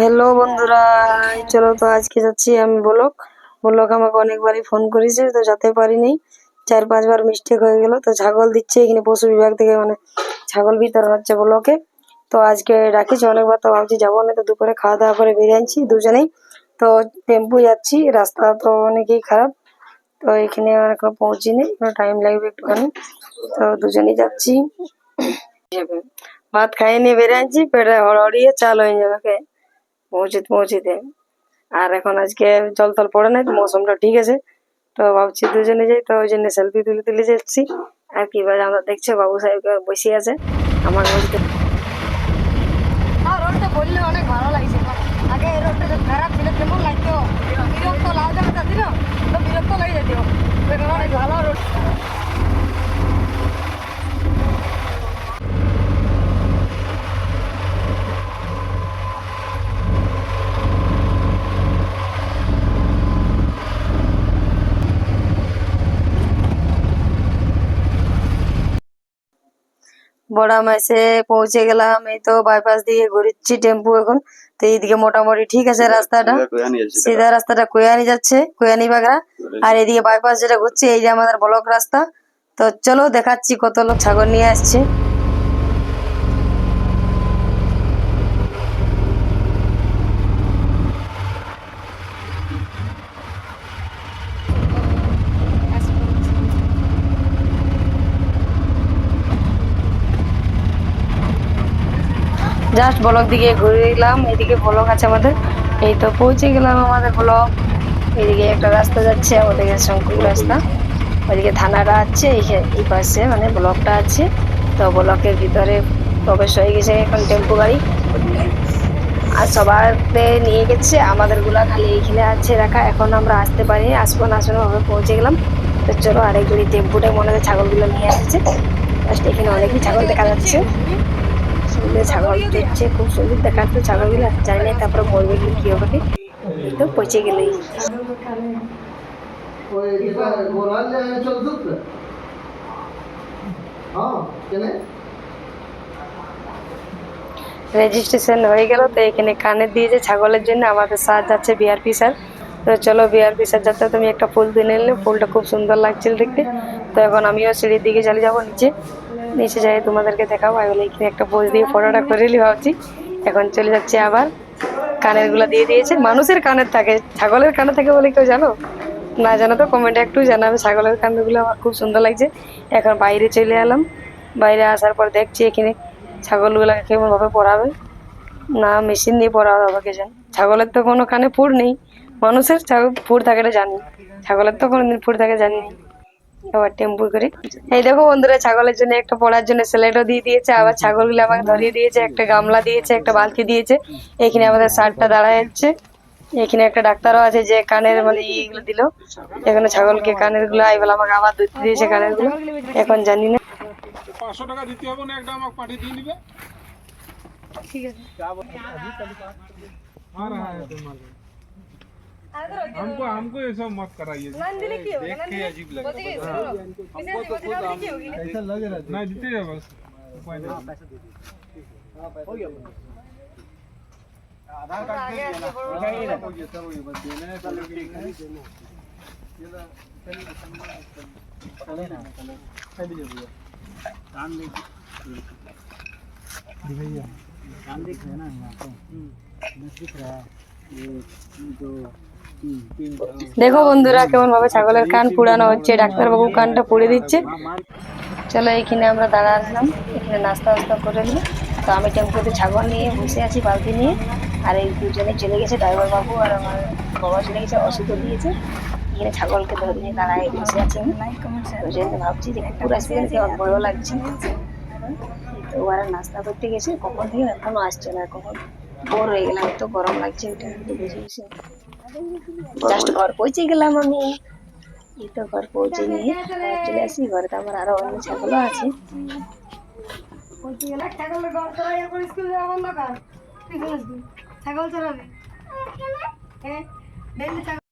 Hello বন্ধুরা। চলো তো আজকে যাচ্ছি আমি বলক। বলক আমাকে অনেকবারই ফোন করেছে, তো যেতে পারিনি। চার পাঁচবার মিস্টেক হয়ে গেল। তো ছাগল দিচ্ছে এখানে পশু বিভাগ থেকে মানে ছাগল বিতরণ হচ্ছে ব্লকে। তো আজকে ডাকিছে অনেকবার, তো ভাবছি যাব না, তো দুপুরে খাওয়া দাওয়া করে বেরিয়ে আনছি দুজনেই। তো টেম্পু যাচ্ছি, রাস্তা তো অনেকই খারাপ। তো এখানে এখনও পৌঁছিনি টাইম লাগবে একটুখানি। তো দুজনেই যাচ্ছি। ভাত খাইয়ে নিয়ে বেরিয়ে আনছি, পেটে হড়হড়িয়ে চাল হয়ে যাবে কে পৌঁছিতে মসজিদে। আর এখন আজকে জল তল পড়ে নাই, তো মৌসুমটা ঠিক আছে। তো ভাবছি দুজনে যাই, তো ওই জন্য সেলফি তুলে তুলে যাচ্ছি। আর কি আমরা দেখছে বাবু সাহেব বসে আছে। আমার বলতে আর রোডটা বললে অনেক ভালো লাগছে আগে এই রোডটা যখন খারাপ ছিল কেমন লাগতো বিরক্ত লাগতে ছিল তো বিরক্ত লাগে যেত এখন অনেক ভালো রোড বড়া মাসে পৌঁছে গেলাম এই তো বাইপাস দিয়ে ঘুরছি টেম্পু এখন। তো এইদিকে মোটামুটি ঠিক আছে রাস্তাটা। সিধা রাস্তাটা কোয়ানি যাচ্ছে কোয়ানি বাগড়া। আর এদিকে বাইপাস যেটা ঘুরছে এই যে আমাদের ব্লক রাস্তা। তো চলো দেখাচ্ছি কত লোক ছাগল নিয়ে আসছে। জাস্ট ব্লক দিকে ঘুরলাম এদিকে ব্লক আছে আমাদের। এই তো পৌঁছে গেলাম আমাদের ব্লক এদিকে একটা রাস্তা যাচ্ছে ওদিকে শঙ্কুর রাস্তা। ওইদিকে থানাটা আছে এই পাশে মানে ব্লকটা আছে। তো ব্লকের ভিতরে প্রবেশ হয়ে গেছে এখন টেম্পো গাড়ি। আর সবারকে নিয়ে গেছে আমাদেরগুলা খালি এইখানে আছে রাখা। এখন আমরা আসতে পারি, আসব না আসব ভাবে পৌঁছে গেলাম। তো চলো আরেক জড়ি টেম্পুটা মনে হয় ছাগলগুলো নিয়ে আসছে। এখানে অনেকই ছাগল দেখা যাচ্ছে। ছাগল দেখছে খুব সুন্দর দেখাচ্ছে ছাগলগুলো জানি না তারপরে মরবে কি কি হবে। তো পচে গেলেই রেজিস্ট্রেশন হয়ে গেল, তো এখানে কানে দিয়েছে ছাগলের জন্য আমাদের স্যার যাচ্ছে বিআরপি স্যার। তো চলো বিআরপি স্যার যাতে তুমি একটা ফুল দিয়ে নিলে, ফুলটা খুব সুন্দর লাগছিল দেখতে। তো এখন আমিও সিঁড়ির দিকে চলে যাব, নিচে। নিচে যাই, তোমাদেরকে দেখাবো। আমি বলি, এখানে একটা পোজ দিয়ে ফটোটা করে নিই ভাবছি। এখন চলে যাচ্ছে আবার। কানেরগুলা দিয়ে দিয়েছে। মানুষের কানের থাকে, ছাগলের কানে থাকে বলে কেউ জানো? না জানো তো কমেন্টে একটু জানাবে। ছাগলের কানগুলো আমার খুব সুন্দর লাগছে। এখন বাইরে চলে এলাম। বাইরে আসার পর দেখছি এখানে ছাগলগুলোকে কেমনভাবে পড়াবে। না মেশিন দিয়ে পড়াবে হবে কে জানে? ছাগলের তো কোনো কানে ফুড নেই। মানুষের ছাগল ফুড থাকে জানি। ছাগলের তো কোনোদিন ফুড থাকে জানি। আবার টেম্পু করে। এই দেখো বন্ধুরা ছাগলের জন্য একটা পড়ার জন্য স্যালাডও দিয়ে দিয়েছে আবার ছাগলগুলো আমাকে ধরিয়ে দিয়েছে একটা গামলা দিয়েছে একটা বালতি দিয়েছে। এখানে আমাদের সারটা দাঁড়ায় যাচ্ছে এখানে একটা ডাক্তারও আছে যে কানের মানে ইগুলো দিল। এখানে ছাগলকে কানেরগুলো বলে আমাকে আবার দুধ দিয়েছে কানেরগুলো এখন জানি না। পাঁচশো টাকা দিতে হবে না একটা আমাকে পাঠিয়ে দিয়ে ঠিক আছে। हमको हमको ये सब मत कराइए। देख के अजीब तो लग रहा है लग रहा है। ना जीते जाओ बस। हाँ, हाँ, आधार कार्ड सब बस देना है। ठीक है। ये ना भैया। दिख। रहा है ना यहाँ पे। दिख रहा है। ये जो দেখো বন্ধুরা কেমন ভাবে ছাগলের কান পুড়ানো হচ্ছে। ডাক্তারবাবু কানটা পুড়ে দিচ্ছে। চলো এখানে আমরা দাঁড়ালাম এখানে নাস্তা বাস্তা করে নিই। তো আমি টেম্পুতে ছাগল নিয়ে বসে আছি, বালতি নিয়ে। আর এই দুজনে চলে গেছে ড্রাইভার বাবু আর আমার বাবা চলে গেছে, ওষুধও দিয়েছে। এখানে ছাগলকে ধরে নিয়ে দাঁড়ায় বসে আছি ওই ভাবছি যে কুকুর আসবে ভয়ও লাগছে। তো ওরা নাস্তা করতে গেছে। কখন থেকে এখনও আসছে না, কখন? বোর হয়ে গেলাম তো গরম লাগছে একটু বসে বসে জাস্ট ঘর পৌঁছে গেলাম আমি। এই তো ঘর পৌঁছে আবার চলে আসি, ঘরে তো আমার আরও অন্য ছাগলও আছে। ছাগল চড়াবি। হ্যাঁ ছাগল।